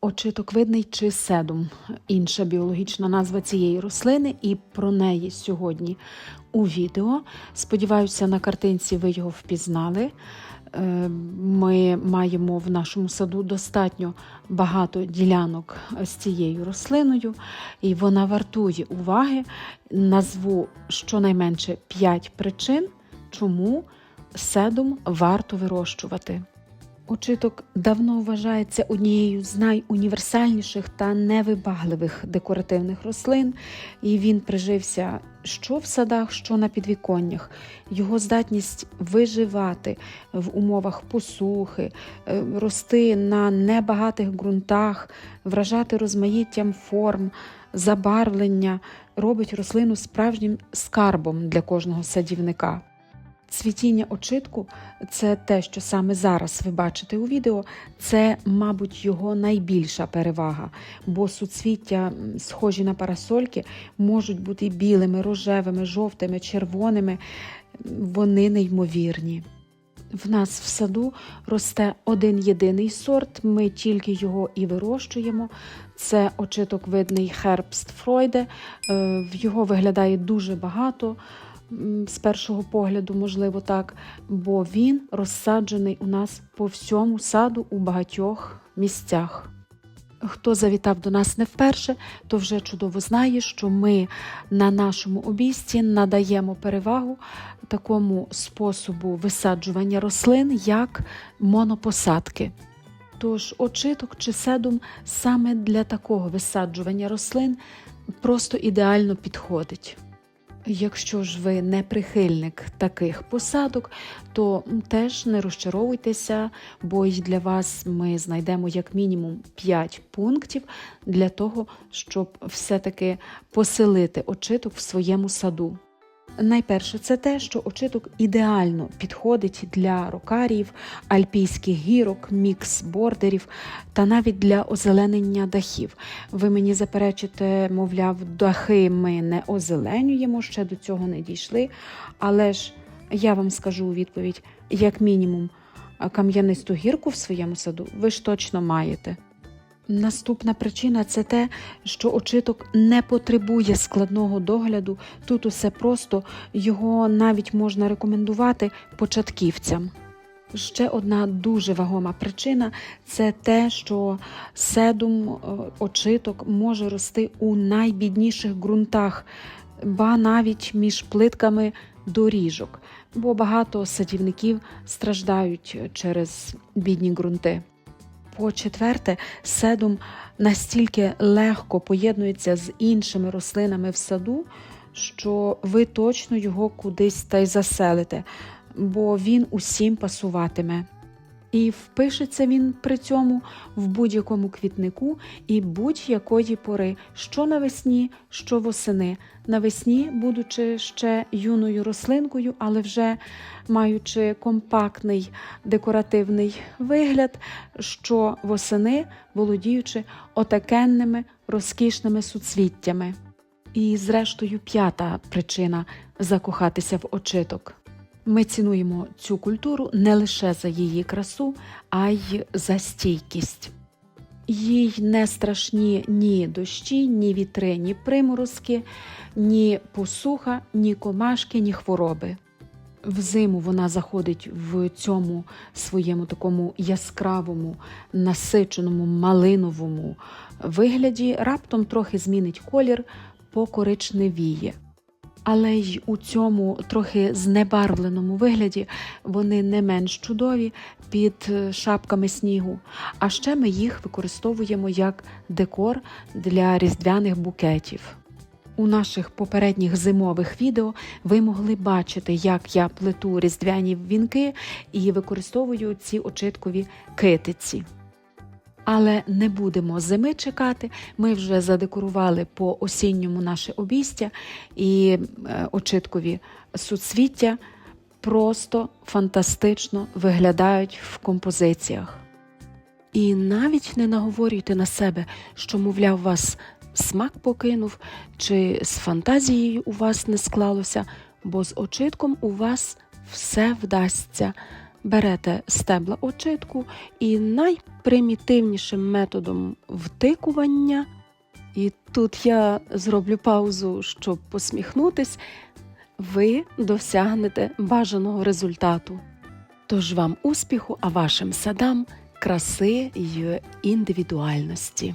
Очитоквидний чи седум інша біологічна назва цієї рослини, і про неї сьогодні у відео. Сподіваюся, на картинці ви його впізнали. Е, Ми маємо в нашому саду достатньо багато ділянок з цією рослиною, і вона вартує уваги. Назву щонайменше 5 причин, чому седум варто вирощувати. Очиток давно вважається однією з найуніверсальніших та невибагливих декоративних рослин, і він прижився що в садах, що на підвіконнях. Його здатність виживати в умовах посухи, е, рости на небагатих ґрунтах, вражати розмаїттям форм, забарвлення робить рослину справжнім скарбом для кожного садівника. Цвітіння очитку це те, що саме зараз ви бачите у відео, це, мабуть, його найбільша перевага, бо суцвіття, схожі на парасольки, можуть бути білими, рожевими, жовтими, червоними. Вони неймовірні. В нас в саду росте один єдиний сорт, ми тільки його і вирощуємо. Це очиток видний Herbstfreude. Е, Його виглядає дуже багато з першого погляду, можливо, так, бо він розсаджений у нас по всьому саду у багатьох місцях. Хто завітав до нас не вперше, то вже чудово знає, що ми на нашому обійсті надаємо перевагу такому способу висаджування рослин, як монопосадки. Тож очиток чи седум саме для такого висаджування рослин просто ідеально підходить. Якщо ж ви не прихильник таких посадок, то теж не розчаровуйтеся, бо й для вас ми знайдемо як мінімум 5 пунктів для того, щоб все-таки поселити очиток в своєму саду. Найперше, це те, що очиток ідеально підходить для рокаріїв, альпійських гірок, мікс-бордерів та навіть для озеленення дахів. Ви мені заперечите, мовляв, дахи ми не озеленюємо, ще до цього не дійшли. Але ж я вам скажу у відповідь: як мінімум, кам'янисту гірку в своєму саду ви ж точно маєте. Наступна причина це те, що очиток не потребує складного догляду. Тут усе просто його навіть можна рекомендувати початківцям. Ще одна дуже вагома причина це те, що седум е, очиток може рости у найбідніших ґрунтах, ба навіть між плитками доріжок, бо багато садівників страждають через бідні ґрунти. По-четверте, седум настільки легко поєднується з іншими рослинами в саду, що ви точно його кудись та й заселите, бо він усім пасуватиме. І впишеться він при цьому в будь-якому квітнику і будь-якої пори, що навесні, що восени. Навесні, будучи ще юною рослинкою, але вже маючи компактний декоративний вигляд, що восени володіючи отакенними розкішними суцвіттями. І, зрештою, п'ята причина закохатися в очиток. Ми цінуємо цю культуру не лише за її красу, а й за стійкість. Їй не страшні ні дощі, ні вітри, ні приморозки, ні посуха, ні комашки, ні хвороби. Взиму вона заходить в цьому своєму такому яскравому, насиченому, малиновому вигляді, раптом трохи змінить колір, покоричневіє. Але й у цьому трохи знебарвленому вигляді вони не менш чудові під е, шапками снігу. А ще ми їх використовуємо як декор для різдвяних букетів. У наших попередніх зимових відео ви могли бачити, як я плету різдвяні вінки і використовую ці очиткові китиці. Але не будемо зими чекати. Ми вже задекорували по осінньому наше обійстя і е, очиткові суцвіття просто фантастично виглядають в композиціях. І навіть не наговорюйте на себе, що, мовляв, вас смак покинув, чи з фантазією у вас не склалося, бо з очитком у вас все вдасться. Берете стебла очитку і найпримітивнішим методом втикування. І тут я зроблю паузу, щоб посміхнутись, ви досягнете бажаного результату. Тож вам успіху, а вашим садам краси й індивідуальності.